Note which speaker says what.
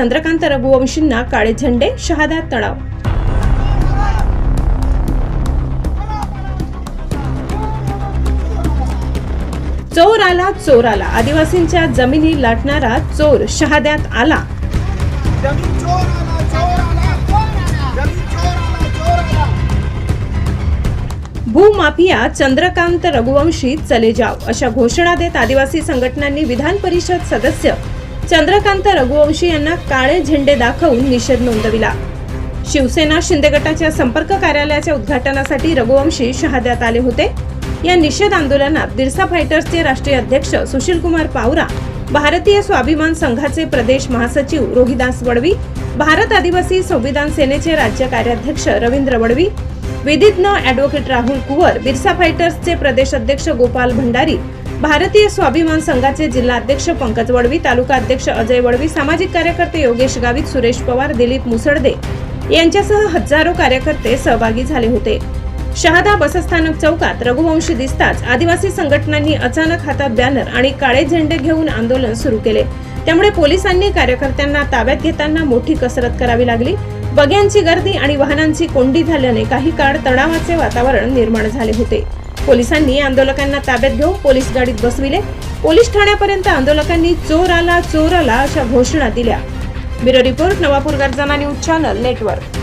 Speaker 1: चंद्रकांत रघुवंशींना काळे झेंडे शहादा तणाव चोर आला चोर आला. आदिवासींच्या जमिनी लाटणारा चोर शहाद्यात आला. भूमाफिया चंद्रकांत रघुवंशी चले जाव अशा घोषणा देत आदिवासी संघटनांनी विधान परिषद सदस्य चंद्रकांत रघुवंशी यांना काळे झेंडे दाखवून निषेध नोंदविला. शिवसेना शिंदे गटाच्या संपर्क कार्यालयाच्या उद्घाटनासाठी रघुवंशी शहाद्यात आले होते. या निषेध आंदोलनात बिरसा फायटर्सचे राष्ट्रीय अध्यक्ष सुशीलकुमार पावरा भारतीय स्वाभिमान संघाचे प्रदेश महासचिव रोहिदास वडवी भारत आदिवासी संविधान सेनेचे राज्य कार्याध्यक्ष रवींद्र वडवी विधिज्ञ ॲडव्होकेट राहुल कुवर बिरसा फायटर्सचे प्रदेश अध्यक्ष गोपाल भंडारी भारतीय स्वाभिमान संघाचे जिल्हा अध्यक्ष पंकज वडवी तालुका अध्यक्ष अजय वडवी सामाजिक कार्यकर्ते योगेश गावित सुरेश पवार दिलीप मुसळदे यांच्यासह हजारो कार्यकर्ते सहभागी झाले होते. शहादा बसस्थानक चौकात रघुवंशी दिसताच आदिवासी संघटनांनी अचानक हातात बॅनर आणि काळे झेंडे घेऊन आंदोलन सुरू केले. त्यामुळे पोलिसांनी कार्यकर्त्यांना ताब्यात घेताना मोठी कसरत करावी लागली. बग्यांची गर्दी आणि वाहनांची कोंडी झाल्याने काही काळ तणावाचे वातावरण निर्माण झाले होते. पोलिसांनी आंदोलकांना ताब्यात घेऊन पोलीस गाडीत बसविले. पोलीस ठाण्यापर्यंत आंदोलकांनी चोर आला चोर आला अशा घोषणा दिल्या. ब्युरो रिपोर्ट नवापूर गर्जना न्यूज चॅनल नेटवर्क.